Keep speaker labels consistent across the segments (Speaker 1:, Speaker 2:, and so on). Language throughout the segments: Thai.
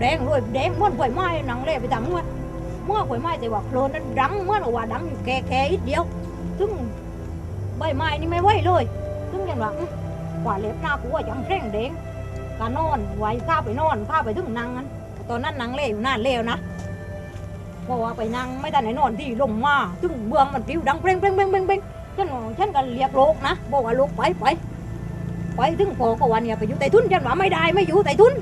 Speaker 1: แดงเลยแดงเหมือนไฟไม้หนังเละไปทางนู้นเมื่อไฟไม้แต่ว่าโคลนนั้นดังเมื่อนว่าดังอยู่แค่แค่อีกเดียวซึ่งใบไม้นี่ไม่ไหวเลยซึ่งอย่างว่าอื้อกว่าเล็บหน้ากูว่ายังแข็งแดงก็นอนไหวข้าไปนอนข้าไปถึงนั่งนั้นตอนนั้นนั่งเล่อยู่นานเล่วนะเพราะว่าไปนั่งไม่ได้ไหนนอนที่ลงมาซึ่งเบืองมันปิวดังเปร่งเปร่งเปร่งเปร่งเปร่งฉันฉันก็เรียกโลกนะบอกว่าโลกไปไป ไปถึงพอก็วันเนี่ยไปอยู่ใต้ทุนฉันว่าไม่ได้ไม่อยู่ใต้ทุน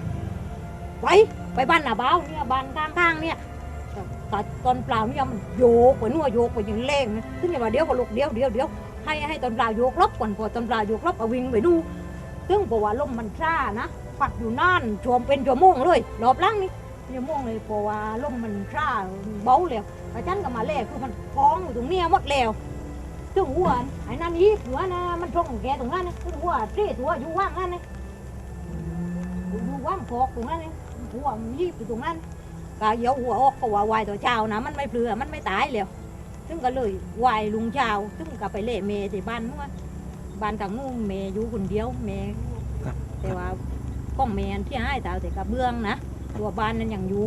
Speaker 1: ไปไปบ้านหน้าบ้าเนี่ยบ้านข้างๆเนี่ยแต่ตอนเปล่าเนี่ยมันโยกไปนู่นโยกไปอย่างแรงนะซึ่งอย่าว่าเดี๋ยวก็ลุกเดี๋ยวเดี๋ยวเดี๋ยวให้ให้ตอนเปล่าโยกลบก่อนพอตอนเปล่าโยกลบเอาวิ่งไปดูซึ่งเพราะว่าลมมันช้านะปัดอยู่นั่นชวมเป็นชั่วโมงเลยรอบล่างนี่ชั่วโมงเลยเพราะว่าลมมันช้าเบาแล้วอาจารย์ก็มาแลกคือมันฟ้องอยู่ตรงเนี้ยหมดแล้ว ซึ่งหัวไอ้นั่นอีกหัวนะมันตรงแกตรงนั้นนะซึ่งหัวเจ๊ตัวอยู่ว่างนั่นนะอยู่ว่างพอกตรงนั้นนะหัวมันยีบอยู่ตรงนั้นก็เดี๋ยวหัวออกก็ว่าวายตัวเช้านะมันไม่เปลือมันไม่ตายแล้วซึ่งก็เลยวายลุงเช้าซึ่งก็ไปเล่เมที่บ้านนู้นบ้านทางนู้นเมอยู่คนเดียวเม
Speaker 2: ครับ
Speaker 1: แต่ว่าก้องเมอันที่ให้ตาวแต่กระเบื้องนะตัวบ้านนั้นยังอยู่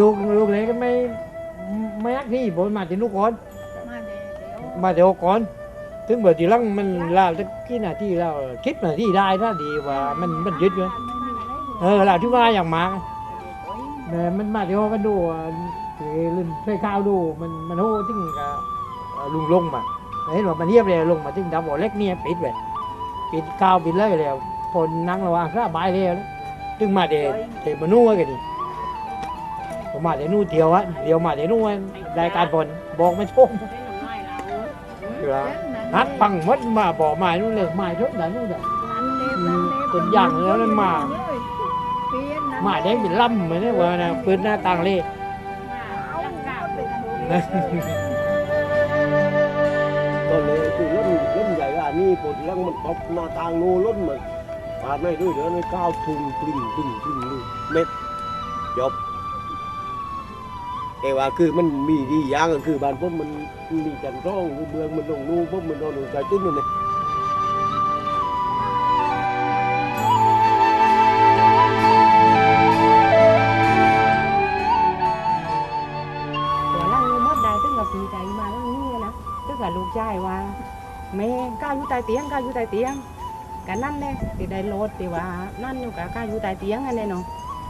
Speaker 2: ลูกลูกเล็กก็ไม่ไม่รักที่บนมาที่ลูกก่อน
Speaker 1: มาเดี๋ยว
Speaker 2: มาเดี๋ยวก่อนถึงเบอร์ทีหลังมันลาวจะกี่นาทีแล้วคิดนาทีได้ถ้าดีว่ามันมันยึดอยู่เออลาวที่ว่าอย่างมากแม่มันมาเดี๋ยวกันดูอะที่ลื่นเพลข้าวดูมันมันโหถึงกับเอ่อลุงลงมาเห็นว่ามันเงียบเลยลงมาถึงดาวบ่อเล็กเนี่ยปิดเลยปิดข้าวปิดเลยแล้วคนนั่งระหว่างข้าบายเลยถึงมาเดี๋ยวเดี๋ยวมานู่นกันดิผ มมาเดี๋ยวนู่นเดียวอะเดียวมาเดี๋ยวนู่นรายการบอลบอกไม่ชมนัดฟังวัดมาบอกมานู่นเลยมาทุกอย่างนู่นเลยตัวอย่างแล้วนั่นมามาได้เป็นล่ำเหมือนนี่ว่านะปืนหน้าต่างเลย
Speaker 3: ก็เลยคือล้นล้นใหญ่อันนี้ปวดลังมันตบหน้าทางโน้ล้นมันปาดไม่ด้วยเดี๋ยวนี้ก้าวทุ่งปลิ้งปลิ้งปลิ้งนี่เม็ดจบ แต่ว่าคือมันมีดีอย่างก็คือบ้านผมมันมีจันทร์ร่องเมืองมันตรงนู้นผมมันโดนหนุนใจตุ้นนู่นนี่
Speaker 4: ตัวล่างนี่หมดได้ตึ้งกับปีใจมาล่างนี่นะตึ้งกับลูกชายว่าแม่ก้าวอยู่ใต้เตียงก้าวอยู่ใต้เตียงกันนั่นเลยที่ได้รถที่ว่านั่นอยู่กับก้าวอยู่ใต้เตียงอันนี้เนาะ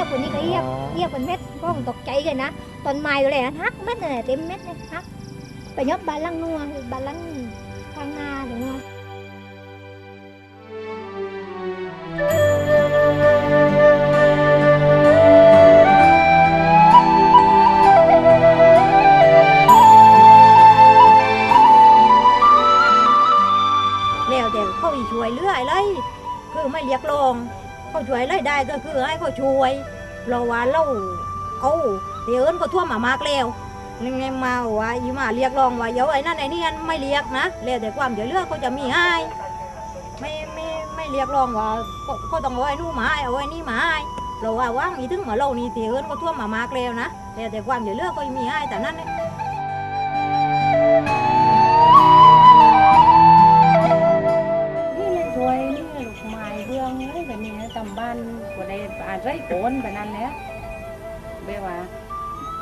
Speaker 4: ยบ
Speaker 5: คนนี้ก็เอียบเอียบเป็นเม็ดก็ตกใจกันนะต้นไม้ตัวเลยฮักเม็ดเลยเต็มเม็ดเลยฮักไปยกบาลังนัวบาลังทางนาตรงนัว
Speaker 1: แล้วแต่เขาอีช่วยเหลืออะไรคือไม่เรียกร้อง เขาช่วยอะไรได้ก็คือให้เขาช่วยเพราะว่าเราเอาเดี๋ยวเอิ้นก็ท่วมมามากแล้วยังไงมาว่าอีมาเรียกร้องว่าเดี๋ยวไอ้นั่นไอ้นี่ไม่เรียกนะแล้วแต่ความช่วยเลือเขาจะมีให้ไม่ไม่ไม่เรียกร้องว่าเขาต้องเอาไอ้นู่นมาให้เอาไอ้นี่มาให้เราว่าว่างอีถึงมาเรานี่เดี๋ยวเอิ้นก็ท่วมมามากแล้วนะแล้วแต่ความช่วยเลือเขามีให้แต่นั้นเนี่ย
Speaker 4: เบื้องนี่แบบนี้นะตำบ้านก็ได้อาไรโกนแบบนั้นแล้วเบว่า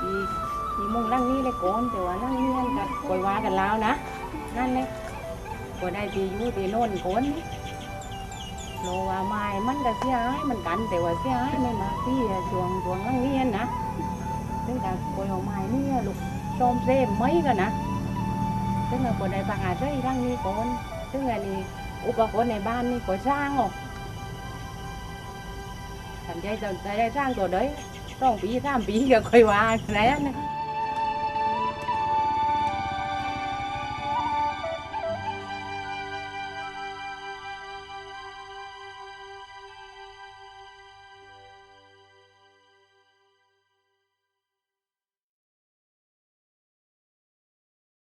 Speaker 4: อีอีมุงนั่งนี่เลยโกนแต่ว่านั่งนี่กับกอยว่ากันแล้วนะนั่นเลยก็ได้ที่อยู่ที่โน่นคนโลว่าไม้มันก็เสียหายเหมือนกัน แต่ว่าเสียหายไม่มาที่ช่วงช่วงลังเรียนะซึ่งแต่กอยเอาไม้นี่ลูกชมเซมไม่กันนะซึ่งเราก็ได้ปังอาศัยรังนี้ก่อนซึ่งอันนี้อุปกรณ์ในบ้านนี่ก็สร้างออก ทำใจจะได้สร้างตัวเด้